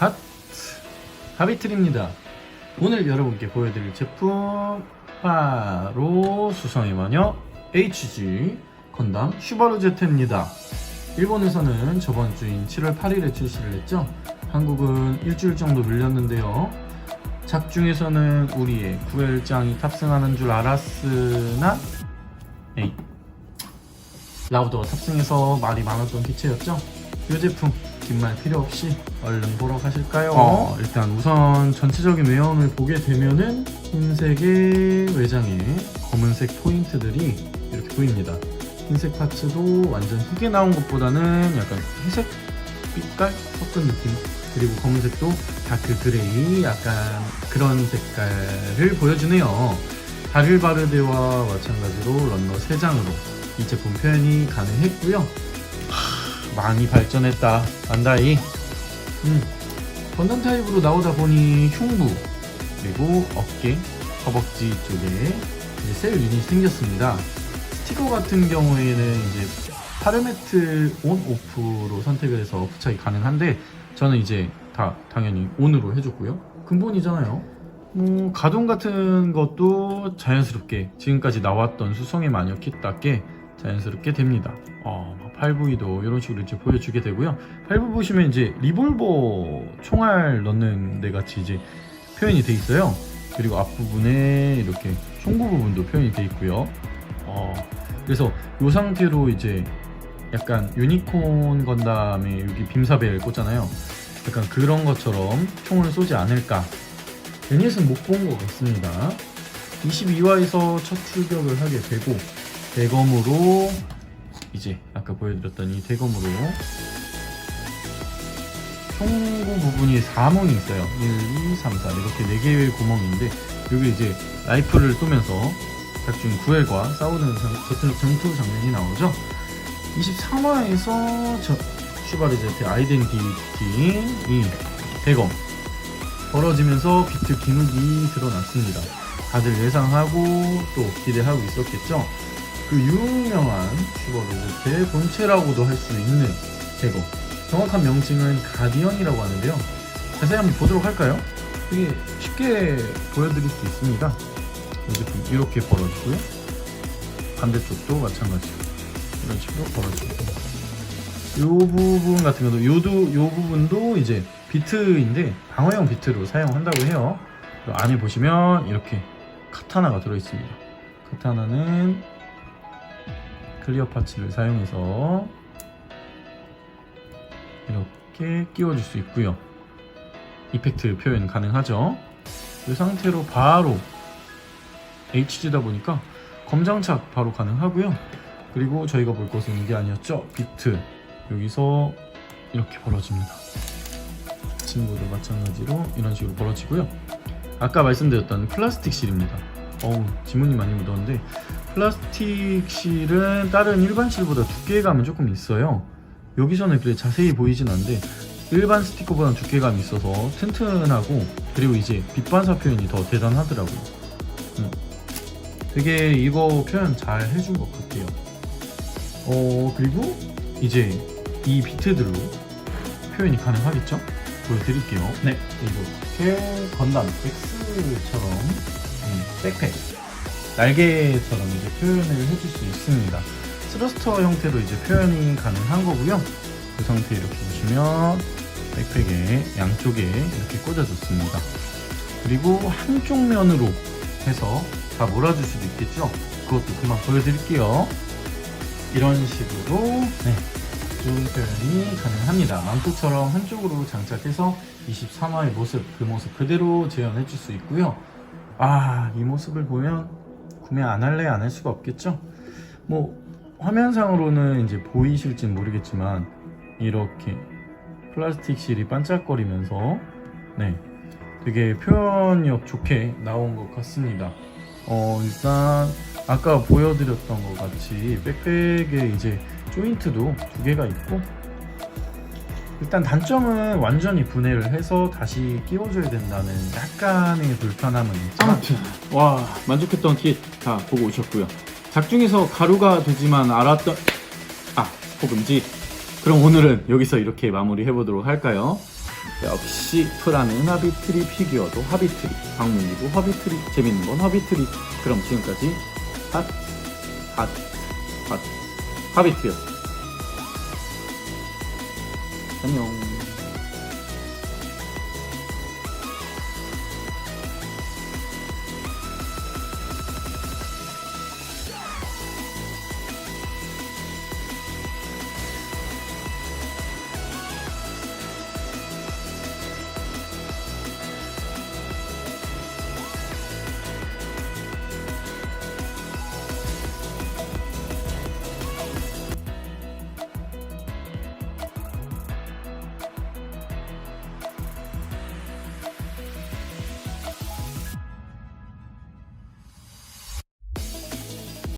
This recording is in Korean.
핫 하비틀입니다. 오늘 여러분께 보여드릴 제품 바로 수성의 마녀 HG 건담 슈바루 제트입니다. 일본에서는 저번 주인 7월 8일에 출시를 했죠. 한국은 일주일 정도 밀렸는데요. 작중에서는 우리의 구엘장이 탑승하는 줄 알았으나 에이 라우더 탑승해서 말이 많았던 기체였죠. 이 제품 긴말 필요 없이 얼른 보러 가실까요? 어. 일단 우선 전체적인 외형을 보게 되면은 흰색의 외장에 검은색 포인트들이 이렇게 보입니다. 흰색 파츠도 완전 희게 나온 것보다는 약간 회색 빛깔 섞은 느낌 그리고 검은색도 다크 그레이 약간 그런 색깔을 보여주네요. 바를바르데와 마찬가지로 런너 3장으로 이 제품 표현이 가능했고요. 하, 많이 발전했다. 반다이. 음, 건담 타입으로 나오다 보니 흉부 그리고 어깨, 허벅지 쪽에 이제 셀 유닛이 생겼습니다. 스티커 같은 경우에는 이제 파르메트 온 오프로 선택을 해서 부착이 가능한데 저는 이제 다 당연히 온으로 해줬고요. 근본이잖아요. 뭐 가동 같은 것도 자연스럽게 지금까지 나왔던 수성의 마녀 킷답게 자연스럽게 됩니다. 어, 8부위도 이런 식으로 이제 보여주게 되고요. 8부 보시면 이제 리볼버 총알 넣는 데 같이 이제 표현이 돼 있어요. 그리고 앞부분에 이렇게 총구 부분도 표현이 돼 있고요. 어, 그래서 이 상태로 이제 약간 유니콘 건담에 여기 빔사벨 꽂잖아요. 약간 그런 것처럼 총을 쏘지 않을까. 유닛은 못 본 것 같습니다. 22화에서 첫 출격을 하게 되고 대검으로 이제 아까 보여드렸던 이 대검으로 총구 부분이 4문이 있어요. 1, 2, 3, 4 이렇게 4개의 구멍인데 여기 이제 라이플을 쏘면서 작중 구엘과 싸우는 장- 전투, 장면이 나오죠. 23화에서 저 슈바르제트 아이덴티티인 이 대검 벌어지면서 비트 기믹이 드러났습니다. 다들 예상하고 또 기대하고 있었겠죠. 그 유명한 슈바르제트의 본체라고도 할 수 있는 대검. 정확한 명칭은 가디언이라고 하는데요. 자세히 한번 보도록 할까요? 되게 쉽게 보여드릴 수 있습니다. 이 제품 이렇게 벌어지고요. 반대쪽도 마찬가지로 이런 식으로 벌어지고 요 부분 같은 경우도 요도 요 부분도 이제 비트인데 방어용 비트로 사용한다고 해요. 안에 보시면 이렇게 카타나가 들어 있습니다. 카타나는 클리어 파츠를 사용해서 이렇게 끼워줄 수 있고요. 이펙트 표현 가능하죠. 이 상태로 바로 HG다 보니까 검장착 바로 가능하고요. 그리고 저희가 볼 것은 이게 아니었죠. 비트 여기서 이렇게 벌어집니다. 친구도 마찬가지로 이런 식으로 벌어지고요. 아까 말씀드렸던 플라스틱 실입니다. 어우 지문이 많이 묻었는데 플라스틱 실은 다른 일반 실보다 두께감은 조금 있어요. 여기서는 그래 자세히 보이진 않는데 일반 스티커보다 두께감이 있어서 튼튼하고 그리고 이제 빛반사 표현이 더 대단하더라고요. 음. 되게 이거 표현 잘 해준 것 같아요. 어 그리고 이제 이 비트들로 표현이 가능하겠죠? 보여드릴게요. 네, 이렇게 건담 X처럼 음, 백팩 날개처럼 이제 표현을 해줄 수 있습니다. 스러스터 형태로 이제 표현이 가능한 거고요. 그 상태 이렇게 보시면 백팩에 양쪽에 이렇게 꽂아줬습니다. 그리고 한쪽 면으로 해서 다 몰아줄 수도 있겠죠. 그것도 그만 보여드릴게요. 이런 식으로 네, 좋은 표현이 가능합니다. 망토처럼 한쪽으로 장착해서 23화의 모습, 그 모습 그대로 재현해 줄 수 있고요. 아, 이 모습을 보면 구매 안 할래 안 할 수가 없겠죠? 뭐, 화면상으로는 이제 보이실진 모르겠지만, 이렇게 플라스틱 실이 반짝거리면서, 네, 되게 표현력 좋게 나온 것 같습니다. 어, 일단, 아까 보여드렸던 것 같이 백팩에 이제 조인트도 두 개가 있고 일단 단점은 완전히 분해를 해서 다시 끼워줘야 된다는 약간의 불편함은 있지만 아무튼 와 만족했던 킷 다 보고 오셨고요. 작중에서 가루가 되지만 알았던 아 호금지. 그럼 오늘은 여기서 이렇게 마무리 해보도록 할까요? 역시 프라는 하비트리 피규어도 하비트리 박문기도 하비트리 재밌는 건 하비트리 그럼 지금까지 핫, 핫, 핫, 하비트였습니다. 안녕